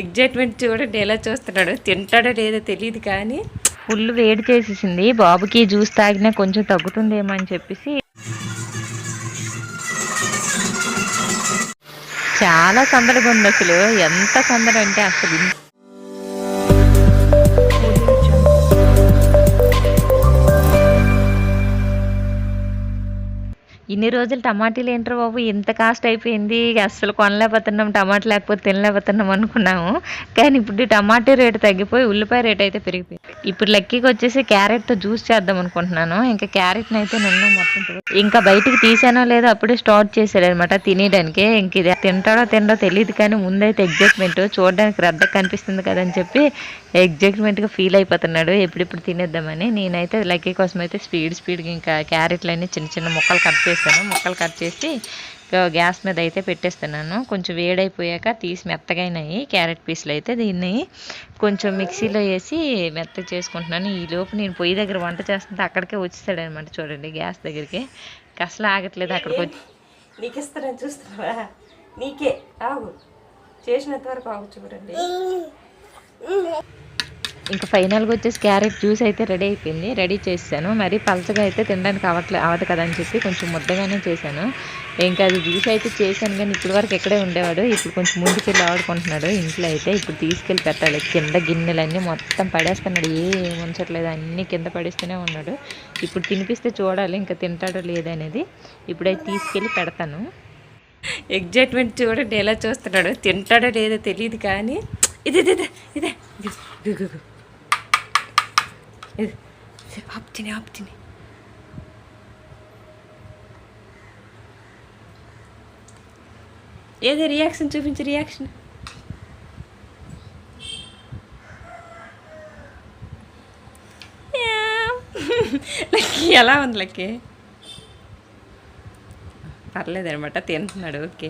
Excitement చూడండి ఎలా చూస్తున్నాడు. తింటాడో లేదో తెలియదు కానీ ఫుల్ వేడి చేసేసింది. బాబుకి జ్యూస్ తాగినా కొంచెం తగ్గుతుందేమో అని చెప్పేసి చాలా సందడిగా ఉంది అసలు. ఎంత సందడి అంటే అసలు ఇన్ని రోజులు టమాటీలు ఏంటో బాబు? ఇంత కాస్ట్ అయిపోయింది. అస్సలు కొనలేకపోతున్నాం టమాటా లేకపోతే తినలేకపోతున్నాం అనుకున్నాము. కానీ ఇప్పుడు టమాటా రేటు తగ్గిపోయి ఉల్లిపాయ రేట్ అయితే పెరిగిపోయింది. ఇప్పుడు లక్కీకి వచ్చేసి క్యారెట్తో జ్యూస్ చేద్దాం అనుకుంటున్నాను. ఇంకా క్యారెట్ని అయితే నిన్న మొత్తం ఇంకా బయటికి తీసానో లేదో అప్పుడే స్టార్ట్ చేశాడు అనమాట తినేయడానికి. ఇంక ఇది తింటాడో తినడో తెలియదు కానీ ముందైతే ఎగ్జైట్మెంట్ చూడడానికి రద్ద కనిపిస్తుంది కదా అని చెప్పి ఎగ్జైట్మెంట్గా ఫీల్ అయిపోతున్నాడు. ఎప్పుడెప్పుడు తినేద్దామని. నేనైతే లక్కీ కోసం అయితే స్పీడ్ స్పీడ్గా ఇంకా క్యారెట్లన్నీ చిన్న చిన్న ముక్కలు కట్ చేస్తాను. ముక్కలు కట్ చేసి గ్యాస్ మీద అయితే పెట్టేస్తున్నాను. కొంచెం వేడైపోయాక తీసి మెత్తగా అయినాయి. క్యారెట్ పీసులు అయితే దీన్ని కొంచెం మిక్సీలో వేసి మెత్తగా చేసుకుంటున్నాను. ఈ లోపు నేను పొయ్యి దగ్గర వంట చేస్తుంటే అక్కడికే వచ్చేస్తాడనమాట చూడండి గ్యాస్ దగ్గరికి. అసలు ఆగట్లేదు అక్కడికి వచ్చి. నీకు ఇస్తానని చూస్తున్నావా నీకే. ఆగు. చేసినంత వరకు ఆగు చూడండి. ఇంకా ఫైనల్గా వచ్చేసి క్యారెట్ జ్యూస్ అయితే రెడీ అయిపోయింది. రెడీ చేశాను మరి పలచగా అయితే తినడానికి అవ్వట్లే అవ్వదు కదా అని చెప్పి కొంచెం ముద్దగానే చేశాను. ఇంకా అది జ్యూస్ అయితే చేశాను కానీ ఇప్పుడు వరకు ఎక్కడే ఉండేవాడు. ఇప్పుడు కొంచెం ముందుకెళ్ళి ఆడుకుంటున్నాడు. ఇంట్లో అయితే ఇప్పుడు తీసుకెళ్ళి పెట్టాలి. కింద గిన్నెలన్నీ మొత్తం పడేస్తున్నాడు. ఏ ఉంచట్లేదు. అన్నీ కింద పడేస్తూనే ఉన్నాడు. ఇప్పుడు తినిపిస్తే చూడాలి. ఇంకా తింటాడో లేదనేది ఇప్పుడైతే తీసుకెళ్ళి పెడతాను. ఎగ్జైట్మెంట్ చూడండి ఎలా చూస్తున్నాడు. తింటాడో లేదో తెలియదు కానీ ఇదే ఇదే ఇది. ఇదే ఇది గు, గు, గు. ఇది ఏది రియాక్షన్ చూపించు రియాక్షన్ లక్కీ ఎలా ఉంది లక్కీ పర్లేదనమాట తింటున్నాడు ఓకే.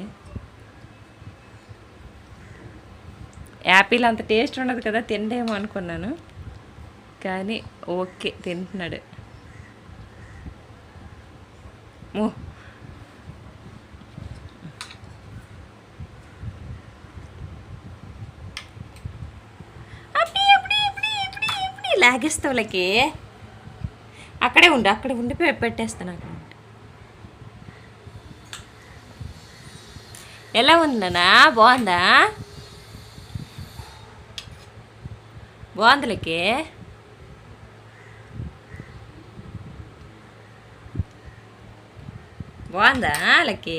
యాపిల్ అంత టేస్ట్ ఉండదు కదా తిండేమో అనుకున్నాను. కానీ ఓకే తింటున్నాడు. ఓ అప్పుడే, లాగేస్తావు అక్కడే ఉండు అక్కడే ఉండి పెట్టేస్తాను అక్కడ ఎలా ఎలా నానా బాగుందా? బాగుందిలకి బాగుందా లకి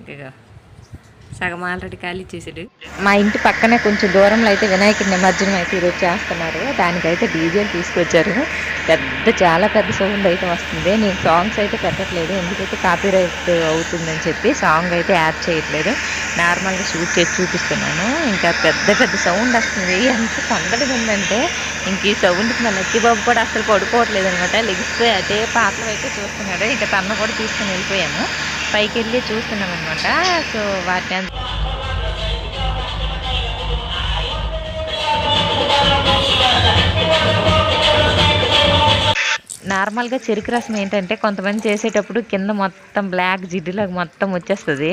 ఇదిగో సగం ఆల్రెడీ ఖాళీ చేసాడు. మా ఇంటి పక్కనే కొంచెం దూరంలో అయితే వినాయకుడి నిమజ్జనం అయితే ఈరోజు చేస్తున్నారు. దానికైతే డీజేలు తీసుకొచ్చారు. పెద్ద చాలా పెద్ద సౌండ్ అయితే వస్తుంది. నేను సాంగ్స్ అయితే పెట్టట్లేదు. ఎందుకైతే కాపీ రైట్ అవుతుందని చెప్పి సాంగ్ అయితే యాడ్ చేయట్లేదు. నార్మల్గా షూట్ చేసి చూపిస్తున్నాను. ఇంకా పెద్ద పెద్ద సౌండ్ వస్తుంది. ఎంత సందడిగా ఉందంటే ఇంక ఈ సౌండ్కి మన లక్కీ బాబు కూడా అసలు పడుకోవట్లేదు అనమాట. లెగిస్తే అదే పాటలు అయితే చూస్తున్నాడు. ఇంకా తన కూడా తీసుకుని వెళ్ళిపోయాము. పైకి వెళ్ళి చూస్తున్నాం అనమాట సో వాటిని నార్మల్గా చెరుకు రసం ఏంటంటే కొంతమంది చేసేటప్పుడు కింద మొత్తం బ్లాక్ జిడ్డులాగా మొత్తం వచ్చేస్తుంది.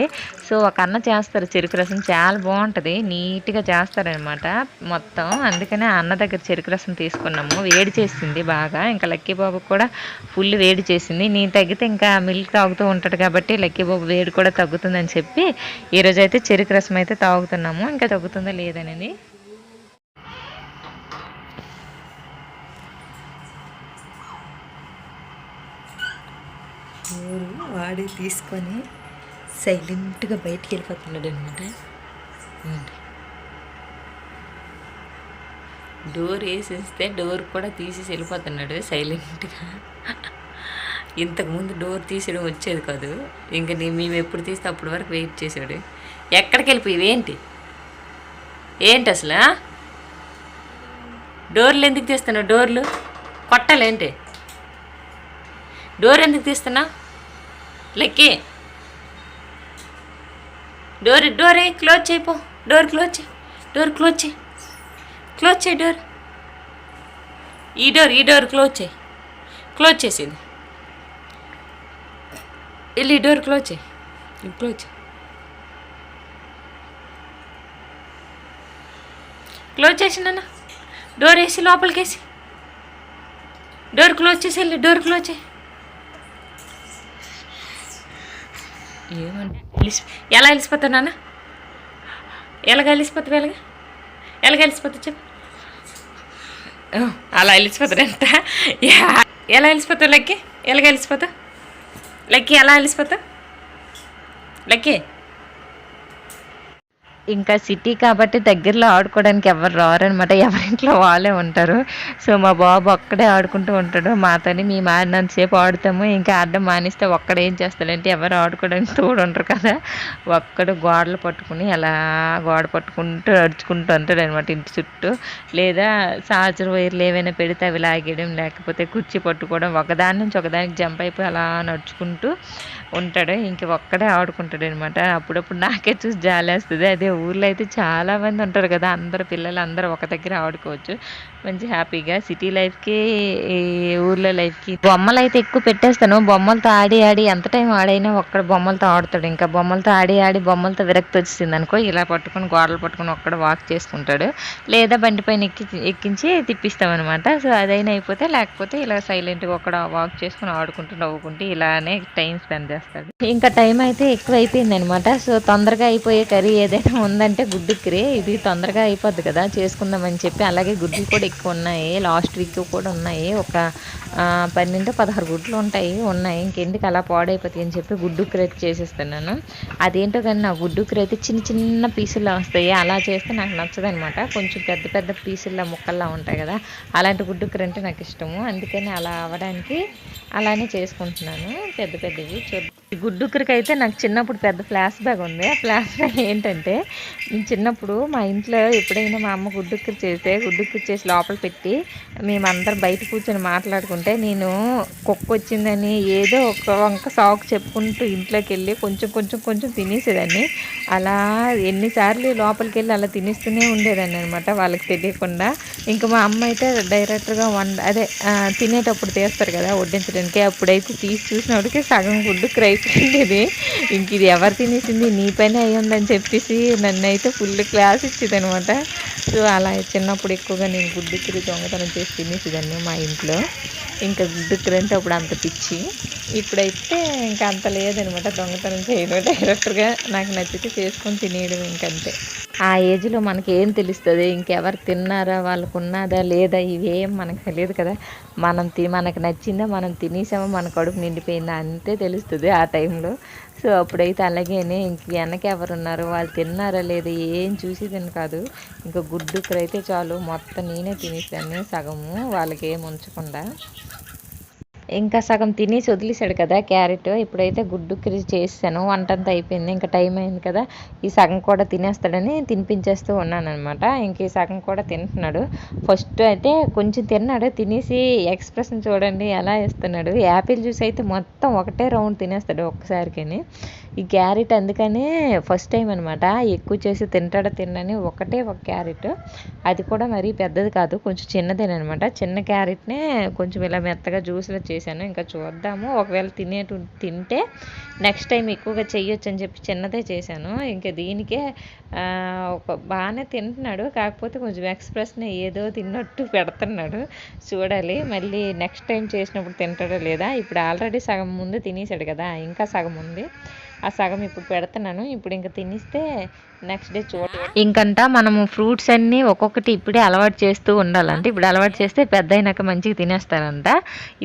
సో ఒక అన్న చేస్తారు చెరుకు రసం చాలా బాగుంటుంది నీట్గా చేస్తారనమాట మొత్తం. అందుకనే అన్న దగ్గర చెరుకు రసం తీసుకున్నాము. వేడి చేసింది బాగా. ఇంకా లక్కీ బాబు కూడా ఫుల్ వేడి చేసింది. నేను తగ్గితే ఇంకా మిల్క్ తాగుతూ ఉంటాడు కాబట్టి లక్కీ బాబు వేడి కూడా తగ్గుతుందని చెప్పి ఈరోజు అయితే చెరుకు రసం అయితే తాగుతున్నాము. ఇంకా తగ్గుతుందో లేదనేది వాడి తీసుకొని సైలెంట్గా బయటికి వెళ్ళిపోతున్నాడు అనమాట డోర్ వేసేస్తే డోర్ కూడా తీసేసి వెళ్ళిపోతున్నాడు సైలెంట్గా. ఇంతకుముందు డోర్ తీసేయడం వచ్చేది కాదు. ఇంకా నేను మేము ఎప్పుడు తీస్తే అప్పటి వరకు వెయిట్ చేసాడు ఎక్కడికి వెళ్ళిపోయి? ఏంటి? ఏంటి అసలు? డోర్లు ఎందుకు తీస్తున్నావు? డోర్లు కొట్టాలేంటి డోర్ ఎందుకు తీస్తున్నా? లెక్కి. డోర్ డోర్ క్లోజ్ చేయిపో డోర్ క్లోజ్ చేయి. డోర్ క్లోజ్ చేయి. క్లోజ్ చేయి డోర్ ఈ డోర్ ఈ డోర్ క్లోజ్ చేయి. క్లోజ్ చేసేది. వెళ్ళి డోర్ క్లోజ్ చేయి. క్లోజ్ చేయి. క్లోజ్ చేసినా డోర్ వేసి లోపలికి వేసి. డోర్ క్లోజ్ చేసి వెళ్ళి డోర్ క్లోజ్ చేయి. ఏమంటే ఎలా వెళ్ళిపోతావు నాన్న? ఎలాగ వెళ్ళిపోతావు ఎలాగ? ఎలాగ వెళ్ళిపోతావు చెప్పు. అలా వెళ్ళిపోతాడంట ఎలా వెళ్ళిపోతావు లెక్కి? ఎలాగ వెళ్ళిపోతావు లెక్కి ఎలా వెళ్ళిపోతావు లెక్కి? ఇంకా సిటీ కాబట్టి దగ్గరలో ఆడుకోవడానికి ఎవరు రారనమాట ఎవరింట్లో వాళ్ళే ఉంటారు. సో మా బాబు ఒక్కడే ఆడుకుంటూ ఉంటాడు. మాతోని మేము ఆడినంతసేపు ఆడుతాము. ఇంకా ఆడడం మానేస్తే ఒక్కడేం చేస్తాడంటే ఎవరు ఆడుకోవడానికి తోడు ఉంటారు కదా. ఒక్కడు గోడలు పట్టుకుని అలా గోడ పట్టుకుంటూ అడుచుకుంటూ ఉంటాడు అనమాట ఇంటి చుట్టూ. లేదా సాజర్ వైర్లు ఏవైనా పెడితే అవి లాగేయడం లేకపోతే కుర్చీ పట్టుకోవడం ఒకదాని నుంచి ఒకదానికి జంప్ అయిపోయి అలా నడుచుకుంటూ ఉంటాడు. ఇంక ఒక్కడే ఆడుకుంటాడు అనమాట అప్పుడప్పుడు నాకే చూసి జాలేస్తుంది. అదే ఊర్లో అయితే చాలా మంది ఉంటారు కదా అందరు పిల్లలు అందరూ ఒక దగ్గర ఆడుకోవచ్చు. మంచి హ్యాపీగా సిటీ లైఫ్కి ఈ ఊర్లో లైఫ్కి. బొమ్మలు అయితే ఎక్కువ పెట్టేస్తాను. బొమ్మలతో ఆడి ఆడి ఎంత టైం ఆడైనా ఒక్కడ బొమ్మలతో ఆడుతాడు. ఇంకా బొమ్మలతో ఆడి ఆడి బొమ్మలతో విరక్తి వచ్చింది అనుకో ఇలా పట్టుకొని గోడలు పట్టుకొని ఒక్కడ వాక్ చేసుకుంటాడు. లేదా బండి పైన ఎక్కి ఎక్కించి తిప్పిస్తామన్నమాట. సో అదైనా అయిపోతే లేకపోతే ఇలా సైలెంట్గా ఒక్కడ వాక్ చేసుకుని ఆడుకుంటూ నవ్వుకుంటూ ఇలానే టైం స్పెండ్ చేస్తాడు. ఇంకా టైం అయితే ఎక్కువ అయిపోయింది అనమాట సో తొందరగా అయిపోయే కర్రీ ఏదైనా ఉందంటే గుడ్డు కర్రీ ఇది తొందరగా అయిపోద్ది కదా చేసుకుందామని చెప్పి అలాగే గుడ్లు కూడా ఎక్కువ ఉన్నాయి లాస్ట్ వీక్ కూడా ఉన్నాయి ఒక పన్నెండు పదహారు గుడ్లు ఉంటాయి ఉన్నాయి. ఇంకెందుకు అలా పాడైపోతాయి అని చెప్పి గుడ్డు క్రేట్ చేసేస్తున్నాను. అదేంటో కానీ నా గుడ్డు క్రేట్ చిన్న చిన్న పీసుల్లో వస్తాయి. అలా చేస్తే నాకు నచ్చదనమాట. కొంచెం పెద్ద పెద్ద పీసుల్లో ముక్కల్లా ఉంటాయి కదా. అలాంటి గుడ్డు కూర అంటే నాకు ఇష్టము. అందుకని అలా అవ్వడానికి అలానే చేసుకుంటున్నాను. పెద్ద పెద్దవి చూద్దాం. గుడ్డు అయితే నాకు చిన్నప్పుడు పెద్ద ఫ్లాష్ బ్యాగ్ ఉంది. ఆ ఫ్లాష్ బ్యాగ్ ఏంటంటే నేను చిన్నప్పుడు మా ఇంట్లో ఎప్పుడైనా మా అమ్మ గుడ్డు కూర చేస్తే గుడ్డు కూర చేసి లోపల పెట్టి మేమందరం బయట కూర్చొని మాట్లాడుకుంటే నేను కుక్క వచ్చిందని ఏదో ఒక వంక సాకు చెప్పుకుంటూ ఇంట్లోకి వెళ్ళి కొంచెం కొంచెం కొంచెం తినేసేదాన్ని. అలా ఎన్నిసార్లు లోపలికి వెళ్ళి అలా తినేస్తూనే ఉండేదాన్ని అనమాట వాళ్ళకి తెలియకుండా. ఇంకా మా అమ్మ అయితే డైరెక్ట్గా వండ అదే తినేటప్పుడు తీస్తారు కదా వడ్డించడానికి. అప్పుడైతే తీసి చూసినప్పటికి సగం గుడ్డు క్రైపోయిండేది ఇంక ఇది ఎవరు తినేసింది? నీ పైన అయ్యిందని చెప్పేసి నన్ను అయితే ఫుల్ క్లాస్ ఇచ్చేది అనమాట సో అలా చిన్నప్పుడు ఎక్కువగా నేను గుడ్డు కిరి దొంగతనం చేసి తినేసేదాన్ని మా ఇంట్లో. ఇంకా గుడ్డు అంటే అప్పుడు అంత పిచ్చి. ఇప్పుడైతే ఇంకా అంత లేదనమాట దొంగతనం చేయడం డైరెక్ట్గా నాకు నచ్చితే చేసుకొని తినేయడం ఇంకంతే. ఆ ఏజ్లో మనకి ఏం తెలుస్తుంది? ఇంకెవరు తిన్నారా? వాళ్ళకు ఉన్నదా లేదా? ఇవేం మనకు తెలియదు కదా. మనం తి మనకు నచ్చిందా? మనం తినేసామా? మన కడుపు నిండిపోయిందా? అంతే తెలుస్తుంది ఆ టైంలో. సో అప్పుడైతే అలాగేనే ఇంక వెనక ఉన్నారు వాళ్ళు తిన్నారా లేదా ఏం చూసి తిన కాదు. ఇంకా గుడ్డు అయితే చాలు. మొత్తం నేనే తినేసాను సగము. వాళ్ళకి ఏం ఉంచకుండా. ఇంకా సగం తినేసి వదిలేసాడు కదా క్యారెట్. ఇప్పుడైతే గుడ్డు కర్రీ చేసాను వంట అంతా అయిపోయింది. ఇంకా టైం అయింది కదా. ఈ సగం కూడా తినేస్తాడని తినిపించేస్తూ ఉన్నాను అనమాట ఇంక ఈ సగం కూడా తింటున్నాడు. ఫస్ట్ అయితే కొంచెం తిన్నాడు. తినేసి ఎక్స్ప్రెషన్ చూడండి ఎలా ఇస్తున్నాడు యాపిల్ జ్యూస్ అయితే మొత్తం ఒకటే రౌండ్ తినేస్తాడు ఒక్కసారికని. ఈ క్యారెట్ అందుకనే ఫస్ట్ టైం అనమాట ఎక్కువ చేసి తింటాడో తినని ఒకటే ఒక క్యారెట్. అది కూడా మరీ పెద్దది కాదు. కొంచెం చిన్నదేనమాట చిన్న క్యారెట్నే కొంచెం ఇలా మెత్తగా జ్యూస్లో చేసి చేశాను. ఇంకా చూద్దాము. ఒకవేళ తినేటు తింటే నెక్స్ట్ టైం ఎక్కువగా చెయ్యొచ్చు అని చెప్పి చిన్నదే చేశాను. ఇంకా దీనికే ఒక బాగానే తింటున్నాడు. కాకపోతే కొంచెం ఎక్స్ప్రెస్ని ఏదో తిన్నట్టు పెడుతున్నాడు. చూడాలి. మళ్ళీ నెక్స్ట్ టైం చేసినప్పుడు తింటాడో లేదా? ఇప్పుడు ఆల్రెడీ సగం ముందు తినేసాడు కదా? ఇంకా సగం ఉంది. ఆ సగం ఇప్పుడు పెడుతున్నాను. ఇప్పుడు ఇంకా తినిస్తే నెక్స్ట్ డే చూడ. ఇంకంట మనము ఫ్రూట్స్ అన్నీ ఒక్కొక్కటి ఇప్పుడే అలవాటు చేస్తూ ఉండాలంట. ఇప్పుడు అలవాటు చేస్తే పెద్ద అయినాక మంచిగా తినేస్తారంట.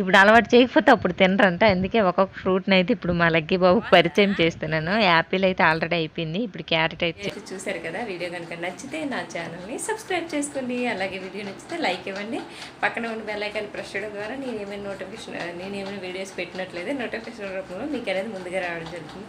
ఇప్పుడు అలవాటు చేయకపోతే అప్పుడు తినరంట. అందుకే ఒక్కొక్క ఫ్రూట్ని అయితే ఇప్పుడు మా లగ్గి బాబుకి పరిచయం చేస్తున్నాను. యాపిల్ అయితే ఆల్రెడీ అయిపోయింది. ఇప్పుడు క్యారెట్ అయితే చూసారు కదా వీడియో కనుక నచ్చితే నా ఛానల్ని సబ్స్క్రైబ్ చేసుకోండి. అలాగే వీడియో నచ్చితే లైక్ ఇవ్వండి. పక్కన ఉన్న బెల్ ఐకాన్ ప్రెస్ చేయడం ద్వారా నేను ఏమైనా నోటిఫికేషన్ నేను ఏమైనా వీడియోస్ పెట్టినట్లయితే నోటిఫికేషన్ రూపంలో మీకు అనేది ముందుగా రావడం జరుగుతుంది.